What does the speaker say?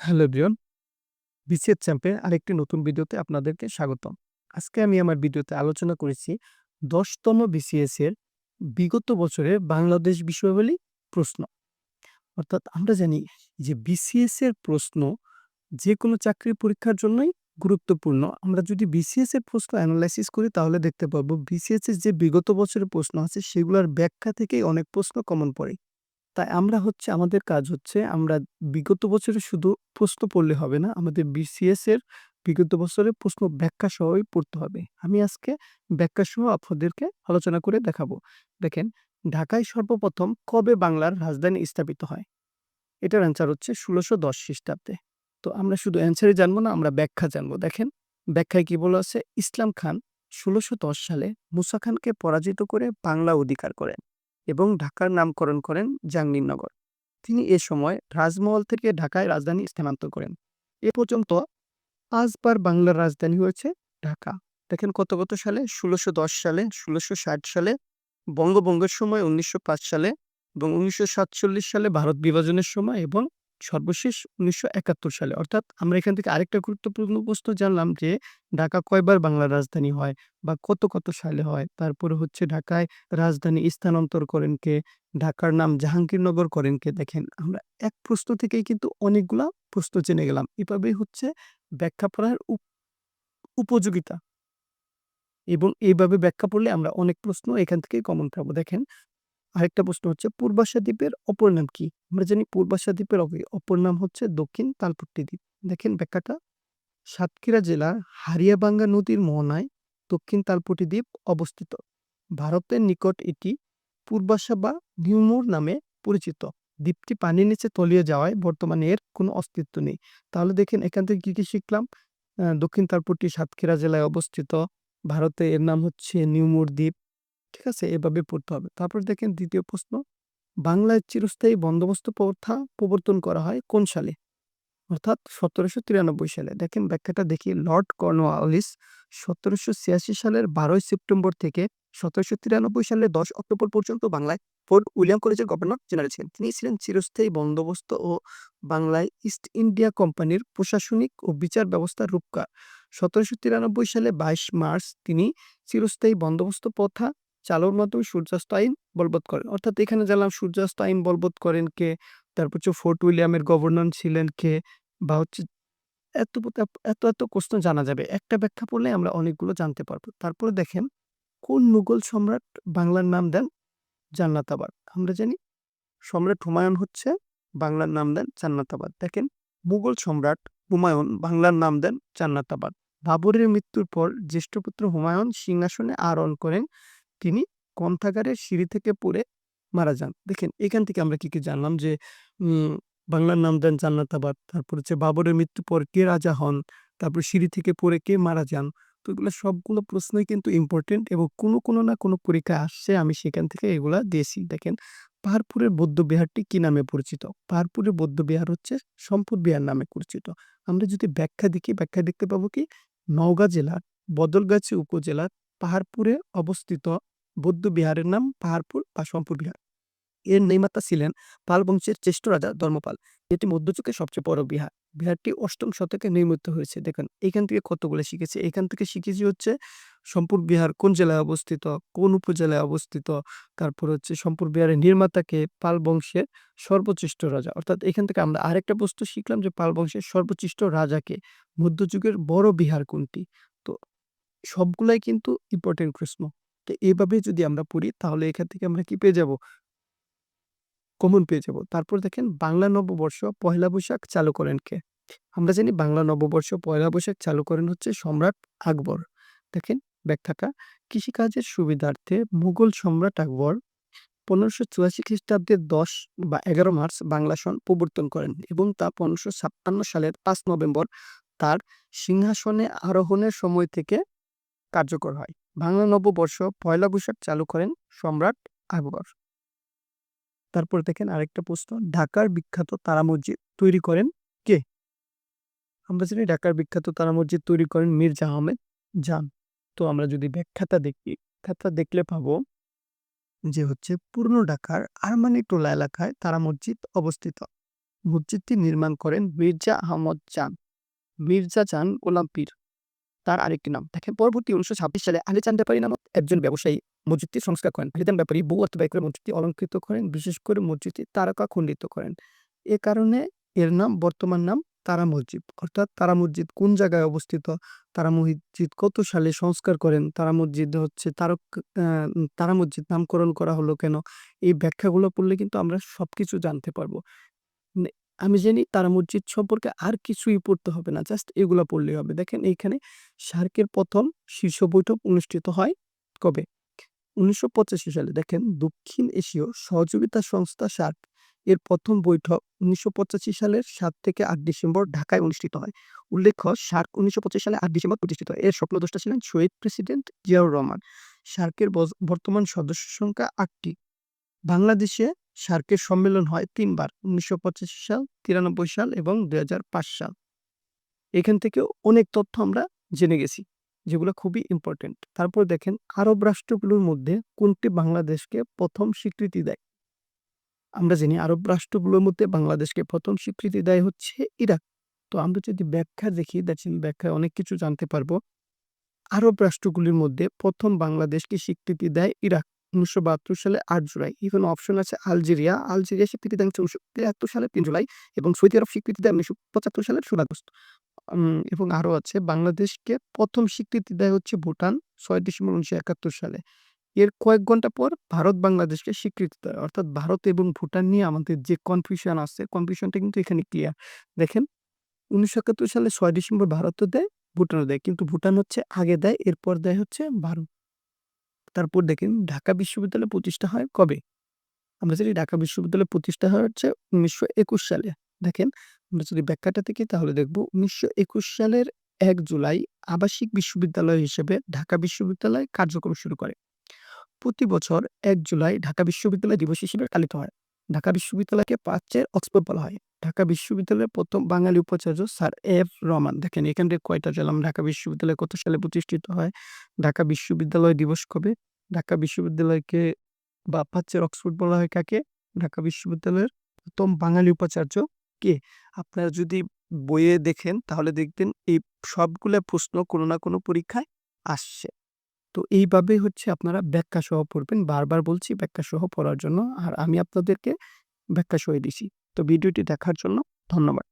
Hello everyone, BCS চ্যাম্পের আরেকটি নতুন ভিডিওতে আপনাদেরকে স্বাগতম। আজকে আমি আমার ভিডিওতে আলোচনা করেছি দশতম বিসিএস এর বিগত বছরের বাংলাদেশ বিষয়াবলী প্রশ্ন। অর্থাৎ আমরা জানি যে বিসিএস এর প্রশ্ন যে কোনো চাকরির পরীক্ষার জন্যই গুরুত্বপূর্ণ। আমরা যদি বিসিএস এর প্রশ্ন অ্যানালাইসিস করি, তাহলে দেখতে পাবো বিসিএস এর যে বিগত বছরের প্রশ্ন আছে, সেগুলোর ব্যাখ্যা থেকেই অনেক প্রশ্ন কমন পড়ে। তাই আমরা হচ্ছে, আমাদের কাজ হচ্ছে আমরা বিগত বছরে শুধু প্রশ্ন পড়লে হবে না, আমাদের বিসিএস এর বিগত বছরের প্রশ্ন ব্যাখ্যা সহই পড়তে হবে। আমি আজকে ব্যাখ্যা সহ আপনাদেরকে আলোচনা করে দেখাবো। দেখেন, ঢাকায় সর্বপ্রথম কবে বাংলার রাজধানী স্থাপিত হয়? এটার অ্যান্সার হচ্ছে ষোলোশো দশ খ্রিস্টাব্দে। তো আমরা শুধু অ্যান্সারই জানব না, আমরা ব্যাখ্যা জানব। দেখেন, ব্যাখ্যায় কি বলা আছে? ইসলাম খান ষোলোশো সালে মুসা খানকে পরাজিত করে বাংলা অধিকার করেন। এবং ঢাকার নামকরণ করেন জাহাঙ্গীরনগর তিনি এ সময় রাজমহল থেকে ঢাকায় রাজধানী স্থানান্তর করেন। এ পর্যন্ত আজবার বাংলার রাজধানী হয়েছে ঢাকা। দেখেন কত কত সালে? ষোলোশো দশ সালে, ষোলোশো ষাট সালে, বঙ্গভঙ্গের সময়, উনিশশো পাঁচ সালে এবং উনিশশো সাতচল্লিশ সালে ভারত বিভাজনের সময় এবং সর্বশেষ উনিশশো একাত্তর সালে। অর্থাৎ আমরা এখান থেকে আরেকটা গুরুত্বপূর্ণ প্রশ্ন জানলাম যে, ঢাকা কয়বার বাংলার রাজধানী হয় বা কত কত সালে হয়? তারপরে হচ্ছে ঢাকায় রাজধানী স্থানান্তর করেন কে? ঢাকার নাম জাহাঙ্গীরনগর করেন কে? দেখেন, আমরা এক প্রশ্ন থেকেই কিন্তু অনেকগুলা প্রশ্ন জেনে গেলাম। এভাবেই হচ্ছে ব্যাখ্যা পড়ার উপ- উপযোগিতা। এবং এইভাবে ব্যাখ্যা পড়লে আমরা অনেক প্রশ্ন এখান থেকে কমন পাবো। দেখেন আরেকটা প্রশ্ন হচ্ছে, পূর্বাশা দ্বীপের অপর নাম কি? আমরা জানি পূর্বাশা দ্বীপের অপর- নাম হচ্ছে দক্ষিণ তালপট্টি দ্বীপ। দেখেন ব্যাখ্যাটা। সাতক্ষীরা জেলার হারিয়াবাঙ্গা নদীর মোহনায় দক্ষিণ তালপট্টি দ্বীপ অবস্থিত। ভারতের নিকট এটি পূর্বাশা বা নিউমোর নামে পরিচিত। দ্বীপটি পানির নিচে তলিয়ে যাওয়ায় বর্তমানে এর কোনো অস্তিত্ব নেই। তাহলে দেখেন, এখান থেকে কি কি শিখলাম? দক্ষিণ তালপট্টি সাতক্ষীরা জেলায় অবস্থিত। ভারতে এর নাম হচ্ছে নিউমোর দ্বীপ। ঠিক আছে, এভাবে পড়তে হবে। তারপর দেখেন দ্বিতীয় প্রশ্ন, বাংলায় চিরস্থায়ী বন্দোবস্ত প্রথা প্রবর্তন করা হয় কোন সালে? অর্থাৎ সতেরোশো তিরানব্বই সালে। দেখেন ব্যাখ্যাটা দেখি লর্ড কর্নওয়ালিস সতেরোশো ছিয়াশি সালের বারোই সেপ্টেম্বর থেকে সতেরোশো তিরানব্বই সালের দশ অক্টোবর পর্যন্ত বাংলায় ফোর্ট উইলিয়াম কলেজের গভর্নর জেনারেল ছিলেন। তিনি ছিলেন চিরস্থায়ী বন্দোবস্ত ও বাংলায় ইস্ট ইন্ডিয়া কোম্পানির প্রশাসনিক ও বিচার ব্যবস্থার রূপকার। সতেরোশো তিরানব্বই সালে বাইশ মার্চ তিনি চিরস্থায়ী বন্দোবস্ত প্রথা চালুর মাধ্যমে সূর্যাস্ত আইন বলবৎ করেন। অর্থাৎ এখানে জানলাম সূর্যাস্ত আইন বলবৎ করেন কে, তারপর হচ্ছে ফোর্ট উইলিয়ামের গভর্নর ছিলেন কে, বা হচ্ছে এত এত- এত প্রশ্ন জানা যাবে। একটা ব্যাখ্যা পড়লে আমরা অনেকগুলো জানতে পারব। তারপরে দেখেন, কোন মুঘল সম্রাট বাংলার নাম দেন? জান্নাতাবাদ আমরা জানি সম্রাট হুমায়ুন হচ্ছে বাংলার নাম দেন জান্নাতাবাদ দেখেন, মুঘল সম্রাট হুমায়ুন বাংলার নাম দেন জান্নাতাবাদ বাবরের মৃত্যুর পর জ্যেষ্ঠ পুত্র হুমায়ুন সিংহাসনে আরোহণ করেন তিনি গ্রন্থাগারের সিঁড়ি থেকে পড়ে মারা যান। দেখেন, এখান থেকে আমরা কি কি জানলাম যে বাংলার নাম দেন জান্নাতাবাদ তারপর হচ্ছে বাবরের মৃত্যুর পর কে রাজা হন, তারপর সিঁড়ি থেকে পড়ে কে মারা যান। তো এগুলো সবগুলো প্রশ্নই কিন্তু ইম্পর্টেন্ট এবং কোনো কোনো না কোনো পরীক্ষা আসছে, আমি সেখান থেকে এগুলা দিয়েছি। দেখেন, পাহাড়পুরের বৌদ্ধ বিহারটি কি নামে পরিচিত? পাহাড়পুরের বৌদ্ধ বিহার হচ্ছে সম্পদ বিহার নামে পরিচিত। আমরা যদি ব্যাখ্যা দেখি, ব্যাখ্যা দেখতে পাবো কি, নওগাঁ জেলার বদলগাছি উপজেলার পাহাড়পুরে অবস্থিত বৌদ্ধ বিহারের নাম পাহাড়পুর বা সম্পুর বিহার। এর নির্মাতা ছিলেন পাল বংশের জ্যেষ্ঠ রাজা ধর্মপাল এটি মধ্যযুগের সবচেয়ে বড় বিহার। বিহারটি অষ্টম শতকে নির্মিত হয়েছে। দেখেন, এখান থেকে কতগুলো শিখেছে? এখান থেকে শিখেছি হচ্ছে সম্পুর বিহার কোন জেলায় অবস্থিত, কোন উপজেলায় অবস্থিত, তারপর হচ্ছে সম্পুর বিহারের নির্মাতাকে পাল বংশের সর্বশ্রেষ্ঠ রাজা। অর্থাৎ এখান থেকে আমরা আরেকটা বস্তু শিখলাম যে পাল বংশের সর্বশ্রেষ্ঠ রাজাকে মধ্যযুগের বড় বিহার কোনটি? সবগুলাই কিন্তু ইম্পর্টেন্ট প্রশ্ন। তো এইভাবে যদি আমরা পড়ি, তাহলে এখান থেকে আমরা কি পেয়ে যাব? কমন পেয়ে যাব। তারপর দেখেন, বাংলা নববর্ষ পয়লা বৈশাখ চালু করেন কে? আমরা জানি বাংলা নববর্ষ পয়লা বৈশাখ চালু করেন হচ্ছে সম্রাট আকবর। দেখেন, ব্যাখ্যাটা, কৃষিকাজের সুবিধার্থে মুঘল সম্রাট আকবর পনেরোশো চুরাশি খ্রিস্টাব্দের দশ বা এগারো মার্চ বাংলা সন প্রবর্তন করেন এবং তা পনেরোশো ছাপ্পান্ন সালের পাঁচ নভেম্বর তার সিংহাসনে আরোহণের সময় থেকে কার্যকর হয়। বাংলা নববর্ষ পয়লা বৈশাখ চালু করেন সম্রাট আকবর। তারপর দেখেন আরেকটা প্রশ্ন, ঢাকার বিখ্যাত তারা মসজিদ তৈরি করেন কে? আমরা জানি ঢাকার বিখ্যাত তারা মসজিদ তৈরি করেন মির্জা আহমেদ জান। তো আমরা যদি ব্যাখ্যাতা দেখি, ব্যাখ্যাটা দেখলে পাবো যে হচ্ছে পূর্ণ ঢাকার আরমানি টোলা এলাকায় তারা মসজিদ অবস্থিত। মসজিদটি নির্মাণ করেন মির্জা আহমদ চান মির্জা চান গোলাম পীর তার আরেকটি নাম। দেখেন, পরবর্তী উনিশশো ছাব্বিশ সালে আলী চান ব্যাপারী নামক একজন ব্যবসায়ী মসজিদটি সংস্কার করেন। আলী চান ব্যাপারী বহু অর্থব্যয় করে মসজিদটি অলঙ্কৃত করেন, বিশেষ করে মসজিদটি তারকা খণ্ডিত করেন। এ কারণে এর নাম, বর্তমান নাম তারা মসজিদ। অর্থাৎ তারা মসজিদ কোন জায়গায় অবস্থিত? তারা মসজিদ কত সালে সংস্কার করেন? তারা মসজিদ হচ্ছে তারক তারা মসজিদ নামকরণ করা হলো কেন? এই ব্যাখ্যাগুলো পড়লে কিন্তু আমরা সবকিছু জানতে পারব। আমি জানি তারা মসজিদ সম্পর্কে আর কিছুই পড়তে হবে না, জাস্ট এগুলো পড়লেই হবে। দেখেন এইখানে সার্কের প্রথম শীর্ষ বৈঠক অনুষ্ঠিত হয় কবে? উনিশশো পঁচাশি সালে। দেখেন দক্ষিণ এশীয় সহযোগিতা সংস্থা সার্ক এর প্রথম বৈঠক উনিশশো পঁচাশি সালের সাত থেকে আট ডিসেম্বর ঢাকায় অনুষ্ঠিত হয়। উল্লেখ্য সার্ক উনিশশো পঁচাশি সালে আট ডিসেম্বর প্রতিষ্ঠিত হয়। এর স্বপ্নদ্রষ্টা ছিলেন শহীদ প্রেসিডেন্ট জিয়াউর রহমান। সার্কের বর্তমান সদস্য সংখ্যা আটটি। বাংলাদেশে সার্কের সম্মেলন হয় তিনবার, উনিশশো পঁচাশি সাল, তিরানব্বই সাল এবং দুই হাজার পাঁচ সাল। এখান থেকে অনেক তথ্য আমরা জেনে গেছি, যেগুলো খুবই ইম্পর্টেন্ট তারপর দেখেন, আরব রাষ্ট্রগুলোর মধ্যে কোনটি বাংলাদেশকে প্রথম স্বীকৃতি দেয়? আমরা জানি আরব রাষ্ট্রগুলোর মধ্যে বাংলাদেশকে প্রথম স্বীকৃতি দেয় হচ্ছে ইরাক। তো আমরা যদি ব্যাখ্যা দেখি দেখেন ব্যাখ্যায় অনেক কিছু জানতে পারব। আরব রাষ্ট্রগুলির মধ্যে প্রথম বাংলাদেশকে স্বীকৃতি দেয় ইরাক। উনিশশো বাহাত্তর সালে আট জুলাই। এখানে অপশন আছে আলজেরিয়া। আলজেরিয়া স্বীকৃতি হচ্ছে উনিশশো তিয়াত্তর সালে তিন জুলাই এবং সৌদি আরব স্বীকৃতি দেয় উনিশশো পঁচাত্তর সালের ষোলো আগস্ট। এবং আরও আছে বাংলাদেশকে প্রথম স্বীকৃতি দেয় হচ্ছে ভুটান ছয় ডিসেম্বর উনিশশো একাত্তর সালে। এর কয়েক ঘণ্টা পর ভারত বাংলাদেশকে স্বীকৃতি দেয়। অর্থাৎ ভারত এবং ভুটান নিয়ে আমাদের যে কনফিউশন আছে কনফিউশনটা কিন্তু এখানে ক্লিয়ার দেখেন, উনিশশো একাত্তর সালে ছয় ডিসেম্বর ভারতও দেয়, ভুটানও দেয়। কিন্তু ভুটান হচ্ছে আগে দেয়, এরপর দেয় হচ্ছে ভারত। তারপর দেখেন ঢাকা বিশ্ববিদ্যালয় প্রতিষ্ঠা হয় কবে? আমরা যদি ঢাকা বিশ্ববিদ্যালয় প্রতিষ্ঠা হয় হচ্ছে উনিশশো একুশ সালে, দেখেন আমরা যদি ব্যাখ্যাটা থেকে তাহলে দেখব উনিশশো একুশ সালের এক জুলাই আবাসিক বিশ্ববিদ্যালয় হিসেবে ঢাকা বিশ্ববিদ্যালয় কার্যক্রম শুরু করে। প্রতি বছর এক জুলাই ঢাকা বিশ্ববিদ্যালয় দিবস হিসেবে পালিত হয়। ঢাকা বিশ্ববিদ্যালয়কে প্রাচ্যের অক্সফোর্ড বলা হয়। ঢাকা বিশ্ববিদ্যালয়ের প্রথম বাঙালি উপাচার্য স্যার এফ রহমান। দেখেন, এখান থেকে কয়টা জানলাম ঢাকা বিশ্ববিদ্যালয় কত সালে প্রতিষ্ঠিত হয়? ঢাকা বিশ্ববিদ্যালয় দিবস কবে? ঢাকা বিশ্ববিদ্যালয়কে বা প্রাচ্যের অক্সফোর্ড বলা হয় কাকে? ঢাকা বিশ্ববিদ্যালয়ের প্রথম বাঙালি উপাচার্য কে? আপনারা যদি বইয়ে দেখেন তাহলে দেখবেন এই সবগুলো প্রশ্ন কোনো না কোনো পরীক্ষায় আসছে। তো এইভাবে হচ্ছে আপনারা ব্যাখ্যা সহ পড়বেন। বারবার বলছি ব্যাখ্যা সহ পড়ার জন্য। আর আমি আপনাদেরকে ব্যাখ্যা সহ দিছি। তো ভিডিওটি দেখার জন্য ধন্যবাদ।